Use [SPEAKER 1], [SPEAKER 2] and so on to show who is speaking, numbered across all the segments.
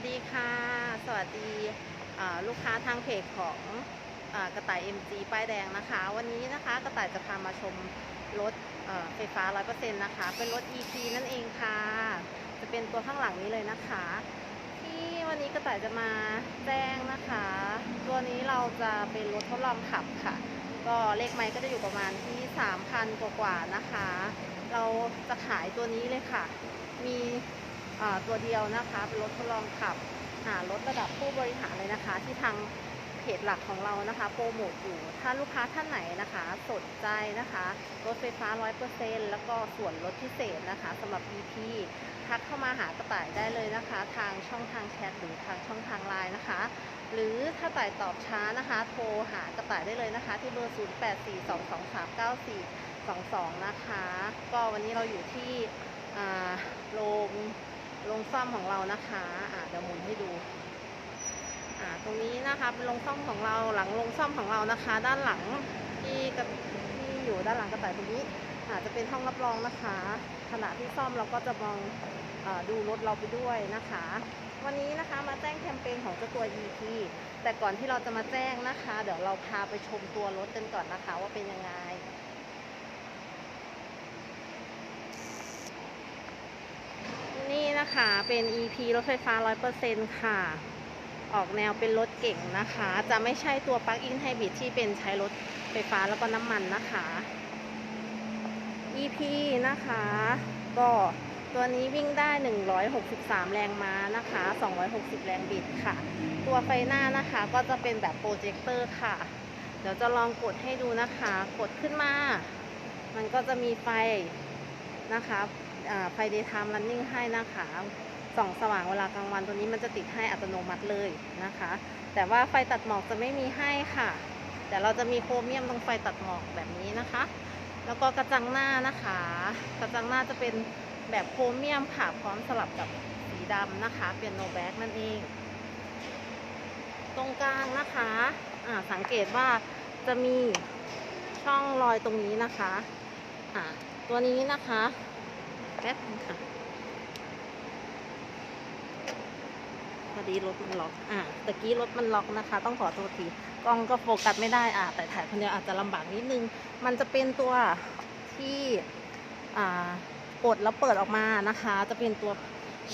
[SPEAKER 1] วัสดีค่ะ สวัสดีลูกค้าทางเพจของอกระต่าย MG ป้ายแดงนะคะ วันนี้นะคะกระต่ายจะพามาชมรถเอ่อไฟฟ้า 100%นะคะ เป็นรถ EP นั่นเองค่ะ จะเป็นตัวข้างหลังนี้เลยนะคะ ที่วันนี้กระต่ายจะมาแจ้งนะคะ ตัวนี้เราจะเป็นรถทดลองขับค่ะ ก็เลขไม้ก็จะอยู่ประมาณที่ 3,000 กว่าๆนะคะ เราจะขายตัวนี้เลยค่ะ มี ตัวเดียวนะคะเป็นรถทดลองขับหารถระดับผู้บริหารเลยนะคะ ที่ทางเพจหลักของเรานะคะ โปรโมทอยู่ ถ้าลูกค้าท่านไหนนะคะ สนใจนะคะรถไฟฟ้า 100%แล้วก็ส่วนลดพิเศษนะคะสำหรับ EP ทักเข้ามาหากระต่ายได้เลยนะคะ ทางช่องทางแชทหรือทางช่องทางไลน์นะคะ หรือถ้าต่ายตอบช้านะคะ โทรหากระต่ายได้เลยนะคะ ที่เบอร์ 0842239422 นะคะ ก็วันนี้เราอยู่ที่โรง โรงซ่อมของเรานะคะอ่าเดี๋ยวหมุนให้ดูอ่าตรงนี้นะคะเป็นโรงซ่อมของเราหลังโรงซ่อมของเรานะคะ ด้านหลังที่กระที่อยู่ด้านหลังกระต่ายตรงนี้อาจจะเป็นห้องรับรองนะคะ ขณะที่ซ่อมเราก็จะมองอาดูรถเราไปด้วยนะคะ วันนี้นะคะมาแจ้งแคมเปญของเจ้าตัว EP แต่ก่อนที่เราจะมาแจ้งนะคะ เดี๋ยวเราพาไปชมตัวรถกันก่อนนะคะ ว่าเป็นยังไง นะคะ เป็น EP รถไฟฟ้า 100%ค่ะ ออกแนวเป็นรถเก่งนะคะ จะไม่ใช่ตัวปลั๊กอินไฮบริดที่เป็นใช้รถไฟฟ้าแล้วก็น้ำมันนะคะ EP นะคะ ก็ตัวนี้วิ่งได้ 163 แรงม้านะคะ 260 แรงบิดค่ะ ตัวไฟหน้านะคะก็จะเป็นแบบโปรเจคเตอร์ค่ะ เดี๋ยวจะลองกดให้ดูนะคะ กดขึ้นมา มันก็จะมีไฟนะคะ ไฟ daytime running ให้นะคะส่องสว่างเวลากลางวันตัวนี้มันจะติดให้อัตโนมัติเลยนะคะ แต่ว่าไฟตัดหมอกจะไม่มีให้ค่ะ แต่เราจะมีโครเมียมตรงไฟตัดหมอกแบบนี้นะคะ แล้วก็กระจังหน้านะคะ กระจังหน้าจะเป็นแบบโครเมียมค่ะพร้อมสลับกับสีดำนะคะ เป็นโนแบ็กนั่นเองตรงกลางนะคะอ่าสังเกตว่าจะมีช่องรอยตรงนี้นะคะตัวนี้นะคะ แป๊บนึงค่ะ พอดีรถมันล็อก อ่าตะกี้รถมันล็อกนะคะ ต้องขอโทษที กล้องก็โฟกัสไม่ได้ อ่าแต่ถ่ายคนเดียวอาจจะลำบากนิดนึง มันจะเป็นตัวที่อ่ากดแล้วเปิดออกมานะคะ จะเป็นตัว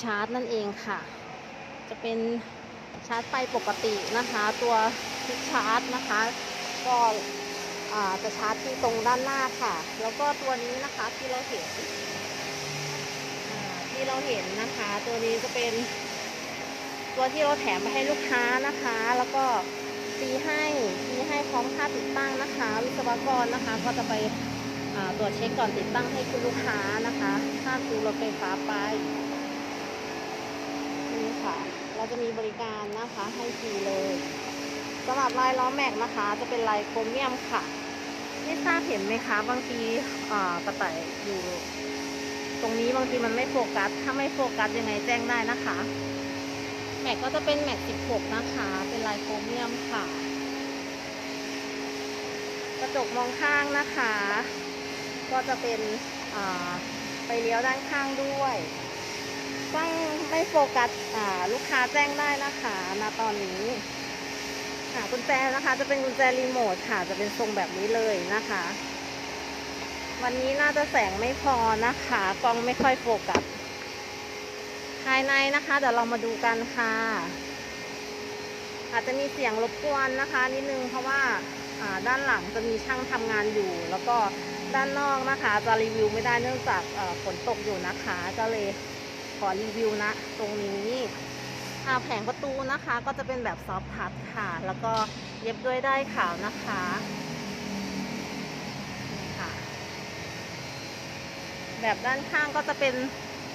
[SPEAKER 1] ชาร์จนั่นเองค่ะ จะเป็นชาร์จไฟปกตินะคะ ตัวชาร์จนะคะ ก็อ่าจะชาร์จที่ตรงด้านหน้าค่ะ แล้วก็ตัวนี้นะคะที่เราเห็น ที่เราเห็นนะคะ ตัวนี้จะเป็น ตัวที่เราแถมมาให้ลูกค้านะคะ แล้วก็ฟรีให้ฟรีให้พร้อมค่าติดตั้งนะคะ วิศวกรนะคะ ก็จะไปตรวจเช็คก่อนติดตั้งให้คุณลูกค้านะคะถ้าซื้อรถไฟฟ้าไปนี่ค่ะ เราจะมีบริการนะคะให้ฟรีเลยสำหรับลายล้อแม็กนะคะ จะเป็นลายโครเมียมค่ะไม่ทราบเห็นไหมคะ บางทีกระต่ายอยู่ ตรงนี้บางทีมันไม่โฟกัส ถ้าไม่โฟกัสยังไงแจ้งได้นะคะ แม็กก็จะเป็นแม็ก 16 นะคะ เป็นลายโครเมียมค่ะ กระจกมองข้างนะคะ ก็จะเป็นอ่าไปเลี้ยวด้านข้างด้วยกล้องไม่โฟกัสอ่าลูกค้าแจ้งได้นะคะณตอนนี้ค่ะกุญแจนะคะ จะเป็นกุญแจรีโมทค่ะ จะเป็นทรงแบบนี้เลยนะคะ วันนี้น่าจะแสงไม่พอนะคะ กล้องไม่ค่อยโฟกัส ภายในนะคะ เดี๋ยวเรามาดูกันค่ะ อาจจะมีเสียงรบกวนนะคะ นิดนึงเพราะว่าด้านหลังจะมีช่างทำงานอยู่ แล้วก็ด้านนอกนะคะ จะรีวิวไม่ได้เนื่องจากฝนตกอยู่นะคะ ก็เลยขอรีวิวนะ ตรงนี้แผงประตูนะคะ ก็จะเป็นแบบซอฟต์ทัชค่ะ แล้วก็เย็บด้วยได้ายขาวนะคะนี่ค่ะ แบบด้านข้างก็จะเป็น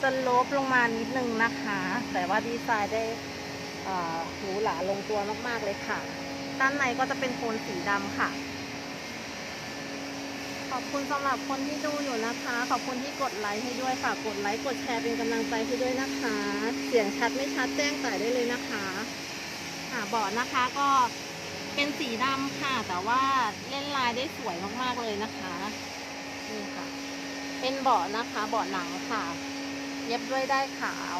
[SPEAKER 1] สโลปลงมานิดนึงนะคะ แต่ว่าดีไซน์ได้หรูหราลงตัวมากๆเลยค่ะ ด้านในก็จะเป็นโทนสีดำค่ะ ขอบคุณสำหรับคนที่ดูอยู่นะคะ ขอบคุณที่กดไลค์ให้ด้วยฝากกดไลค์กดแชร์เป็นกำลังใจให้ด้วยนะคะ เสียงชัดไม่ชัดแจ้งต่ได้เลยนะคะอ่าเบาะนะคะก็เป็นสีดำค่ะ แต่ว่าเล่นลายได้สวยมากๆเลยนะคะ เป็นเบาะนะคะ เบาะหนังค่ะ เย็บด้วยได้ขาว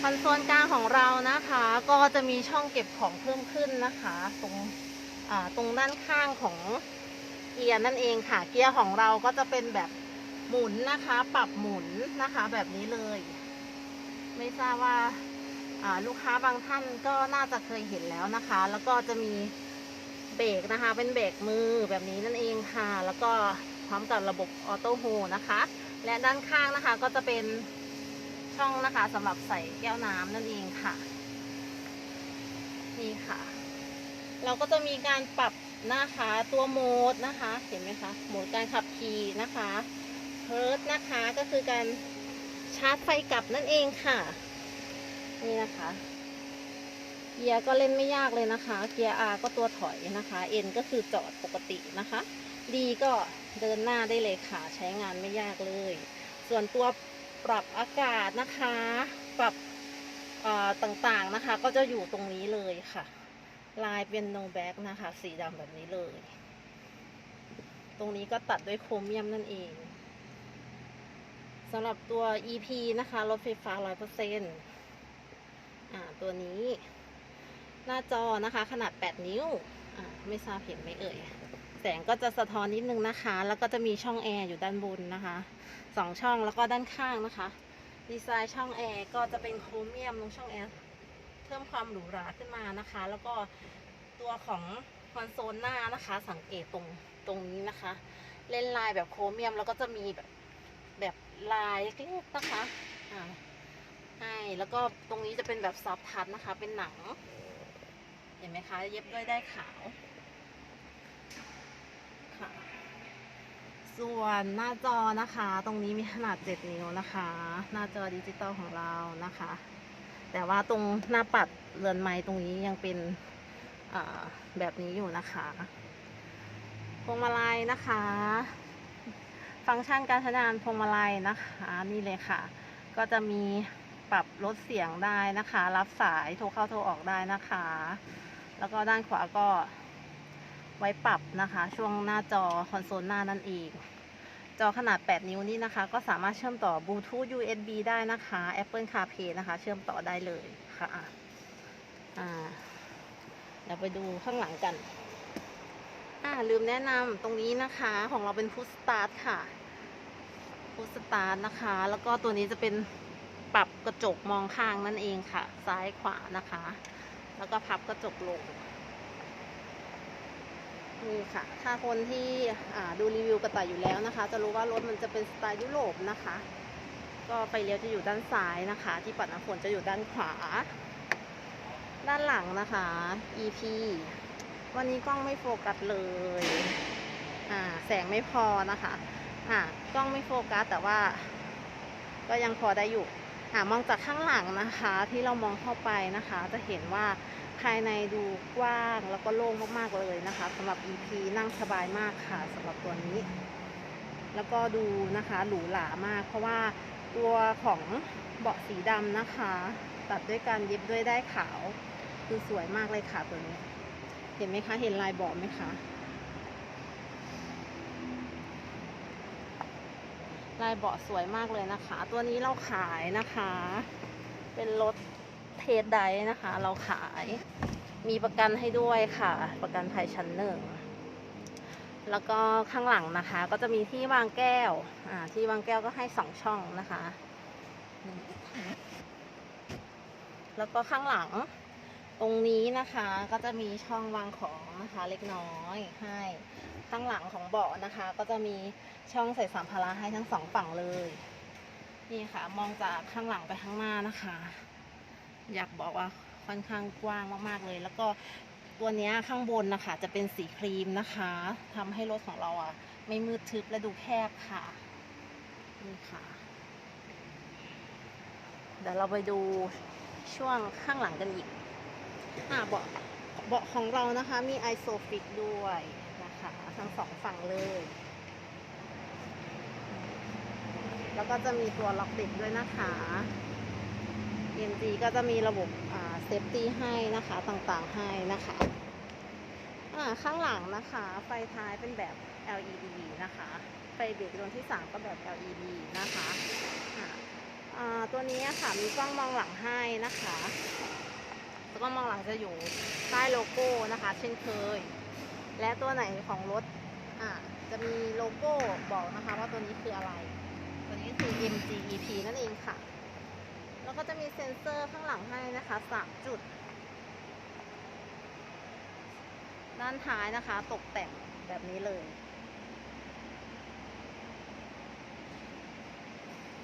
[SPEAKER 1] คอนโซลกลางของเรานะคะ ก็จะมีช่องเก็บของเพิ่มขึ้นนะคะ ตรงตรงด้านข้างของเกียร์นั่นเองค่ะ เกียร์ของเราก็จะเป็นแบบหมุนนะคะ ปรับหมุนนะคะ แบบนี้เลย ไม่ทราบว่าลูกค้าบางท่านก็น่าจะเคยเห็นแล้วนะคะ แล้วก็จะมี เบรกนะคะ เป็นเบรกมือแบบนี้นั่นเองค่ะ แล้วก็พร้อมกับระบบออโต้โฮนะคะ และด้านข้างนะคะก็จะเป็นช่องนะคะสำหรับใส่แก้วน้ำนั่นเองค่ะ นี่ค่ะ เราก็จะมีการปรับนะคะตัวโหมดนะคะ เห็นไหมคะโหมดการขับขี่นะคะเฮิร์ตนะคะก็คือการชาร์จไฟกลับนั่นเองค่ะ นี่นะคะ เกียร์ก็เล่นไม่ยากเลยนะคะ เกียร์ R ก็ตัวถอยนะคะ N ก็คือจอดปกตินะคะ D ก็เดินหน้าได้เลยค่ะ ใช้งานไม่ยากเลย ส่วนตัวปรับอากาศนะคะ ปรับอ่อต่างๆนะคะ ก็จะอยู่ตรงนี้เลยค่ะ ลายเป็นโนแบ็กนะคะ สีดำแบบนี้เลย ตรงนี้ก็ตัดด้วยโครเมียมนั่นเองสำหรับตัว EP นะคะ รถไฟฟ้า 100%อ่า ตัวนี้ หน้าจอนะคะขนาด 8 นิ้วอ่าไม่ทราบเห็นไหมเอ่ย แสงก็จะสะท้อนนิดนึงนะคะ แล้วก็จะมีช่องแอร์อยู่ด้านบนนะคะสองช่องแล้วก็ด้านข้างนะคะ ดีไซน์ช่องแอร์ก็จะเป็นโครเมียมตรงช่องแอร์เพิ่มความหรูหราขึ้นมานะคะ แล้วก็ตัวของคอนโซลหน้านะคะ สังเกตตรงตรงนี้นะคะ เล่นลายแบบโครเมียมแล้วก็จะมีแบบแบบลายเล็กๆนะคะอ่าให้แล้วก็ตรงนี้จะเป็นแบบซอฟทัชนะคะ เป็นหนัง เห็นไหมคะ เย็บด้วยได้ขาวค่ะ ส่วนหน้าจอนะคะ ตรงนี้มีขนาด 7 นิ้วนะคะ หน้าจอดิจิตอลของเรานะคะ แต่ว่าตรงหน้าปัดเรือนไม้ตรงนี้ยังเป็นแบบนี้อยู่นะคะพวงมาลัยนะคะ ฟังก์ชันการใช้งานพวงมาลัยนะคะนี่เลยค่ะ ก็จะมีปรับลดเสียงได้นะคะ รับสายโทรเข้าโทรออกได้นะคะ แล้วก็ด้านขวาก็ไว้ปรับนะคะ ช่วงหน้าจอคอนโซลหน้านั่นเอง จอขนาด 8 นิ้วนี้นะคะ ก็สามารถเชื่อมต่อบลูทูธ USB ได้นะคะ Apple CarPlay นะคะ เชื่อมต่อได้เลยค่ะอ่าเดี๋ยวไปดูข้างหลังกันอ่าลืมแนะนำตรงนี้นะคะของเราเป็นพุ s สตาร์ทค่ะพุ s สตาร์ทนะคะ แล้วก็ตัวนี้จะเป็นปรับกระจกมองข้างนั่นเองค่ะ ซ้ายขวานะคะ แล้วก็พับกระจกลงนี่ค่ะ ถ้าคนที่ดูรีวิวกระต่ายอยู่แล้วนะคะ จะรู้ว่ารถมันจะเป็นสไตล์ยุโรปนะคะ ก็ไฟเลี้ยวจะอยู่ด้านซ้ายนะคะ ที่ปัดน้ำฝนจะอยู่ด้านขวา ด้านหลังนะคะ EP วันนี้กล้องไม่โฟกัสเลยอ่าแสงไม่พอนะคะอ่ากล้องไม่โฟกัสแต่ว่า ก็ยังพอได้อยู่ อ่ามองจากข้างหลังนะคะ ที่เรามองเข้าไปนะคะ จะเห็นว่าภายในดูกว้างแล้วก็โล่งมากๆเลยนะคะสำหรับ EP นั่งสบายมากค่ะสำหรับตัวนี้ แล้วก็ดูนะคะหรูหรามาก เพราะว่าตัวของเบาะสีดำนะคะ ตัดด้วยการเย็บด้วยได้ายขาว คือสวยมากเลยค่ะตัวนี้ เห็นไหมคะ เห็นลายเบาะไหมคะ ลายเบาะสวยมากเลยนะคะ ตัวนี้เราขายนะคะ เป็นรถเทสไดนะคะ เราขาย มีประกันให้ด้วยค่ะ ประกันภัยชั้นหนึ่ง แล้วก็ข้างหลังนะคะ ก็จะมีที่วางแก้ว อ่า ที่วางแก้วก็ให้สองช่องนะคะ แล้วก็ข้างหลังตรงนี้นะคะก็จะมีช่องวางของนะคะ เล็กน้อยให้ ข้างหลังของเบาะนะคะ ก็จะมีช่องใส่สัมภาระให้ทั้งสองฝั่งเลย นี่ค่ะ มองจากข้างหลังไปข้างหน้านะคะ อยากบอกว่าค่อนข้างกว้างมากๆเลย แล้วก็ตัวนี้ข้างบนนะคะ จะเป็นสีครีมนะคะทำให้รถของเราอะ ไม่มืดทึบและดูแคบค่ะนี่ค่ะ เดี๋ยวเราไปดูช่วงข้างหลังกันอีกอ่าเบาะเบาะของเรานะคะ มีไอโซฟิกด้วย ทั้งสองฝั่งเลย แล้วก็จะมีตัวล็อกติดด้วยนะคะ EMG ก็จะมีระบบเซฟตี้ให้นะคะต่างๆให้นะคะข้างหลังนะคะ ไฟท้ายเป็นแบบ LED นะคะ ไฟเบรกดวงที่ 3 ก็แบบ LED นะคะตัวนี้ค่ะมีกล้องมองหลังให้นะคะแล้วก็มองหลังจะอยู่ใต้โลโก้นะคะ เช่นเคย และตัวไหนของรถอ่าจะมีโลโก้บอกนะคะว่าตัวนี้คืออะไร ตัวนี้คือ MGEP นั่นเองค่ะ แล้วก็จะมีเซ็นเซอร์ข้างหลังให้นะคะสามจุด ด้านท้ายนะคะตกแต่งแบบนี้เลย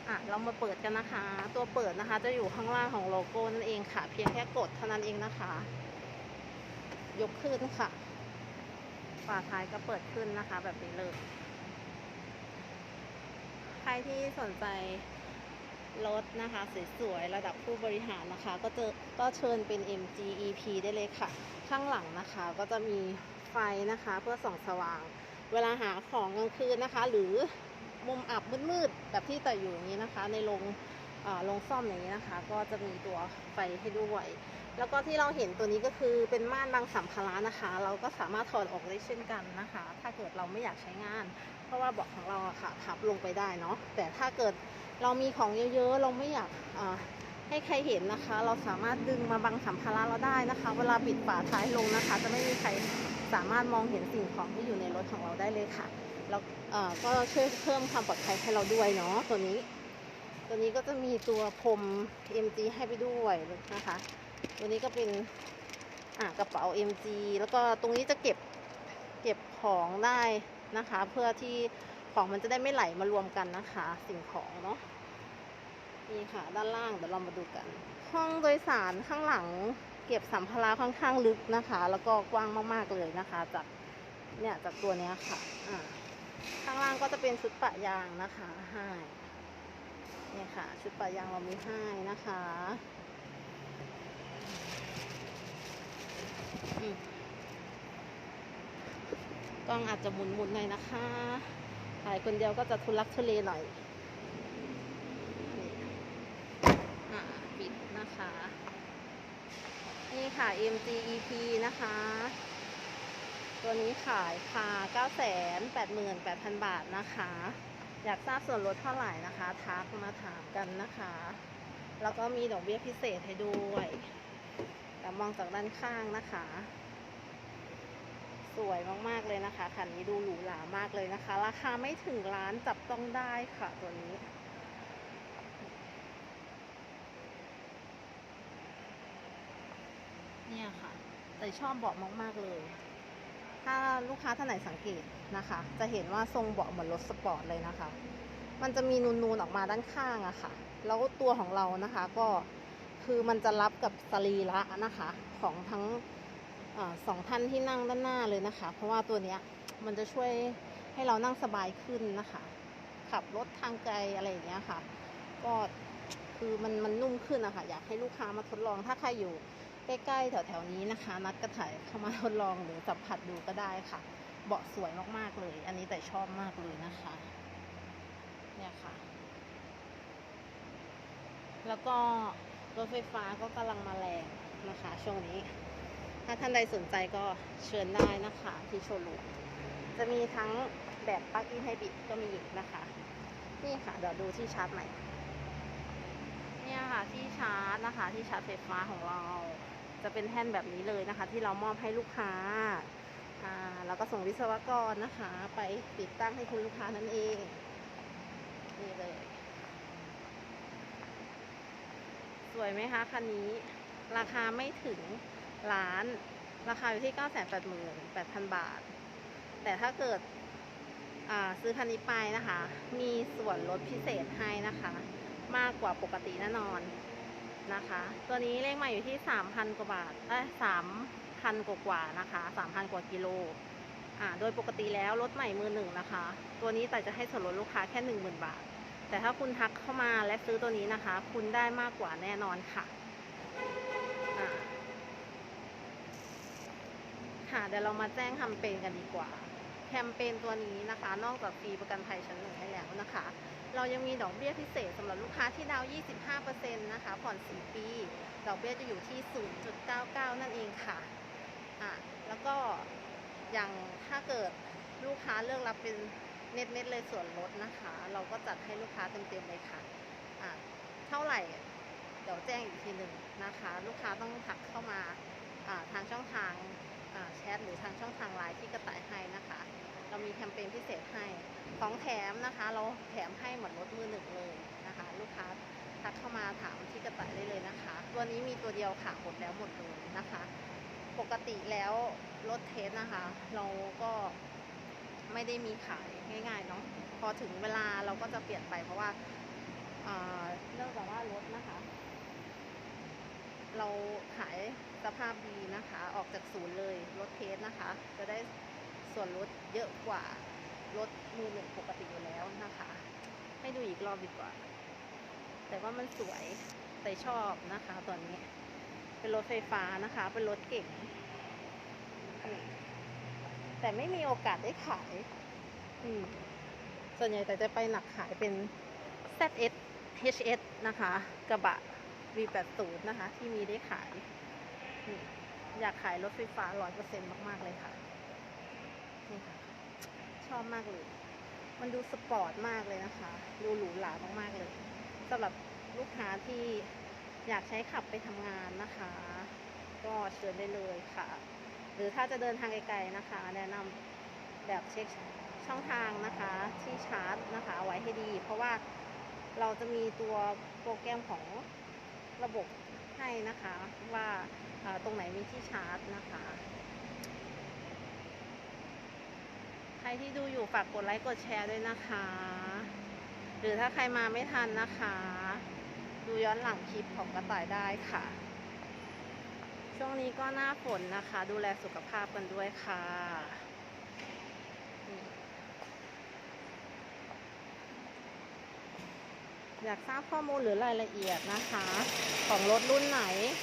[SPEAKER 1] อะเรามาเปิดกันนะคะ ตัวเปิดนะคะ จะอยู่ข้างล่างของโลโก้นั่นเองค่ะ เพียงแค่กดเท่านั้นเองนะคะ ยกขึ้นค่ะ ฝาท้ายก็เปิดขึ้นนะคะ แบบนี้เลย ใครที่สนใจรถนะคะสวยๆระดับผู้บริหารนะคะ ก็เจอก็เชิญเป็น MGEP ได้เลยค่ะ ข้างหลังนะคะก็จะมีไฟนะคะเพื่อส่องสว่าง เวลาหาของกลางคืนนะคะ หรือมุมอับมืดๆแบบที่ต่ออยู่อย่างนี้นะคะ ในโรงอ่าโรงซ่อมอย่างนี้นะคะ ก็จะมีตัวไฟให้ด้วย แล้วก็ที่เราเห็นตัวนี้ก็คือเป็นม่านบังสัมภาระนะคะ เราก็สามารถถอดออกได้เช่นกันนะคะ ถ้าเกิดเราไม่อยากใช้งาน เพราะว่าเบาะของเราอะค่ะพับลงไปได้เนาะแต่ถ้าเกิดเรามีของเยอะๆ เราไม่อยากให้ใครเห็นนะคะ เราสามารถดึงมาบังสัมภาระเราได้นะคะ เวลาปิดฝาท้ายลงนะคะ จะไม่มีใครสามารถมองเห็นสิ่งของที่อยู่ในรถของเราได้เลยค่ะแล้วก็ช่วยเพิ่มความปลอดภัยให้เราด้วยเนาะตัวนี้ ตัวนี้ก็จะมีตัวพรม MG ให้ไปด้วยนะคะตัวนี้ก็เป็นอ่ากระเป๋า MG แล้วก็ตรงนี้จะเก็บเก็บของได้นะคะ เพื่อที่ของมันจะได้ไม่ไหลมารวมกันนะคะ สิ่งของเนาะนี่ค่ะ ด้านล่างเดี๋ยวเรามาดูกัน ห้องโดยสารข้างหลัง เก็บสัมภาระค่อนข้างลึกนะคะ แล้วก็กว้างมากๆเลยนะคะ จากเนี่ยจากตัวเนี้ยค่ะอ่าข้างล่างก็จะเป็นชุดปะยางนะคะให้นี่ค่ะ ชุดปะยางเรามีให้นะคะ กล้องอาจจะหมุนๆหน่อยนะคะถ่ายคนเดียวก็จะทุลักทุเลหน่อยปิดนะคะ นี่ค่ะ MGEP นะคะ ตัวนี้ขายค่ะ988,000 บาทนะคะ อยากทราบส่วนลดเท่าไหร่นะคะ ทักมาถามกันนะคะ แล้วก็มีดอกเบี้ยพิเศษให้ด้วย แต่มองจากด้านข้างนะคะ สวยมากๆเลยนะคะคันนี้ดูหรูหรามากเลยนะคะ ราคาไม่ถึงล้านจับต้องได้ค่ะตัวนี้เนี่ยค่ะ แต่ชอบเบาะมาก ๆ เลย ถ้าลูกค้าท่านไหนสังเกตนะคะ จะเห็นว่าทรงเบาะเหมือนรถสปอร์ตเลยนะคะ มันจะมีนูนๆออกมาด้านข้างอะค่ะ แล้วตัวของเรานะคะ ก็ คือมันจะรับกับสรีระนะคะ ของทั้งอสองท่านที่นั่งด้านหน้าเลยนะคะ เพราะว่าตัวเนี้ยมันจะช่วยให้เรานั่งสบายขึ้นนะคะ ขับรถทางไกลอะไรอย่างเงี้ยค่ะ ก็คือมันมันนุ่มขึ้นนะคะอยากให้ลูกค้ามาทดลองถ้าใครอยู่ใกล้ๆแถวๆนี้นะคะ นัดกระถ่ายเข้ามาทดลองหรือสัมผัสดูก็ได้ค่ะ เบาะสวยมากๆเลย อันนี้แต่ชอบมากเลยนะคะ เนี่ยค่ะ แล้วก็ รถไฟฟ้าก็กำลังมาแรงนะคะ ช่วงนี้ ถ้าท่านใดสนใจก็เชิญได้นะคะที่โชว์รูมจะมีทั้งแบบปลั๊กอินไฮบริดก็มีนะคะ นี่ค่ะเดี๋ยวดูที่ชาร์จใหม่ เนี่ยค่ะที่ชาร์จนะคะ ที่ชาร์จไฟฟ้าของเรา จะเป็นแท่นแบบนี้เลยนะคะ ที่เรามอบให้ลูกค้าอ่าแล้วก็ส่งวิศวกรนะคะ ไปติดตั้งให้คุณลูกค้านั่นเองนี่เลย ส วยไหมคะคันนี้ ราคาไม่ถึงล้าน ราคาอยู่ที่ 9 8 8 0 0 0 บาท แต่ถ้าเกิดซื้อคันนี้ไปนะคะ มีส่วนลดพิเศษให้นะคะ มากกว่าปกติแน่นอนนะคะ ตัวนี้เลขใหม่อยู่ที่ 3,000 กว่าบาทเอ้ย3,000กว่ากว่าๆนะคะ 3,000 กว่ากิโลอ่าโดยปกติแล้วรถใหม่มือหนึ่งนะคะ ตัวนี้แต่จะให้ส่วนลดลูกค้าแค่ 10,000 บาท แต่ถ้าคุณทักเข้ามาและซื้อตัวนี้นะคะ คุณได้มากกว่าแน่นอนค่ะค่ะเดี๋ยวเรามาแจ้งแคมเปญกันดีกว่า แคมเปญตัวนี้นะคะ นอกจากฟรีประกันภัยชั้นหนึ่งให้แล้วนะคะ เรายังมีดอกเบี้ยพิเศษสำหรับลูกค้าที่ดาวน์25%นะคะ ผ่อน 4 ปี ดอกเบี้ยจะอยู่ที่ 0.99 นั่นเองค่ะอะ แล้วก็อย่างถ้าเกิดลูกค้าเลือกรับเป็น เน็ตเน็ตๆเลยส่วนลดนะคะ เราก็จัดให้ลูกค้าเต็มๆเลยค่ะอะเท่าไหร่เดี๋ยวแจ้งอีกทีหนึ่งนะคะ ลูกค้าต้องทักเข้ามาทางช่องทางแชทหรือทางช่องทางไลน์ที่กระต่ายให้นะคะ เรามีแคมเปญพิเศษให้ของแถมนะคะ เราแถมให้หมดรถมือหนึ่งเลยนะคะ ลูกค้าทักเข้ามาถามที่กระต่ายได้เลยนะคะ ตัวนี้มีตัวเดียวค่ะหมดแล้วหมดเลยนะคะ ปกติแล้วรถเทสนะคะ เราก็ ไม่ได้มีขายง่ายๆเนาะพอถึงเวลาเราก็จะเปลี่ยนไปเพราะว่าเนื่องจากว่ารถนะคะ เราขายสภาพดีนะคะ ออกจากศูนย์เลยรถเทสนะคะ จะได้ส่วนลดเยอะกว่ารถมือหนึ่งปกติอยู่แล้วนะคะ ให้ดูอีกรอบดีกว่า แต่ว่ามันสวยแต่ชอบนะคะตัวนี้ เป็นรถไฟฟ้านะคะ เป็นรถเก่ง แต่ไม่มีโอกาสได้ขาย อืมส่วนใหญ่แต่จะไปหนักขายเป็น ZS HS นะคะ กระบะ V80 นะคะ ที่มีได้ขายนี่อยากขายรถไฟฟ้า 100%มาก ๆ เลยค่ะ นี่ค่ะ ชอบมากเลย มันดูสปอร์ตมากเลยนะคะ ดูหรูหรามาก ๆ เลยสำหรับลูกค้าที่อยากใช้ขับไปทำงานนะคะ ก็เชิญได้เลยค่ะ หรือถ้าจะเดินทางไกลๆนะคะ แนะนำแบบเช็คช่องทางนะคะที่ชาร์จนะคะไว้ให้ดี เพราะว่าเราจะมีตัวโปรแกรมของระบบให้นะคะว่าตรงไหนมีที่ชาร์จนะคะ ใครที่ดูอยู่ฝากกดไลค์กดแชร์ด้วยนะคะ หรือถ้าใครมาไม่ทันนะคะ ดูย้อนหลังคลิปของกระต่ายได้ค่ะ ช่วงนี้ก็หน้าฝนนะคะ ดูแลสุขภาพกันด้วยค่ะอยากทราบข้อมูลหรือรายละเอียดนะคะ ของรถรุ่นไหน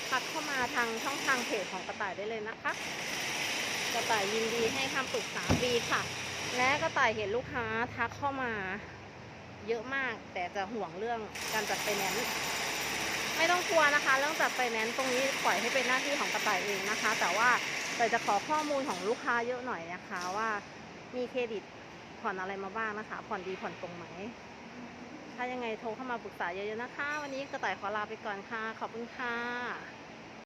[SPEAKER 1] ทักเข้ามาทางช่องทางเพจของกระต่ายได้เลยนะคะ กระต่ายยินดีให้คำปรึกษาฟรีค่ะ และกระต่ายเห็นลูกค้าทักเข้ามาเยอะมาก แต่จะห่วงเรื่องการจัดไฟแนนซ์ ไม่ต้องกลัวนะคะเรื่องจัดไฟแนนซ์ตรงนี้ปล่อยให้เป็นหน้าที่ของกระต่ายเองนะคะ แต่ว่าแต่จะขอข้อมูลของลูกค้าเยอะหน่อยนะคะว่ามีเครดิตผ่อนอะไรมาบ้างนะคะ ผ่อนดีผ่อนตรงไหมถ้ายังไงโทรเข้ามาปรึกษาเยอะๆนะคะ วันนี้กระต่ายขอลาไปก่อนค่ะ ขอบคุณค่ะ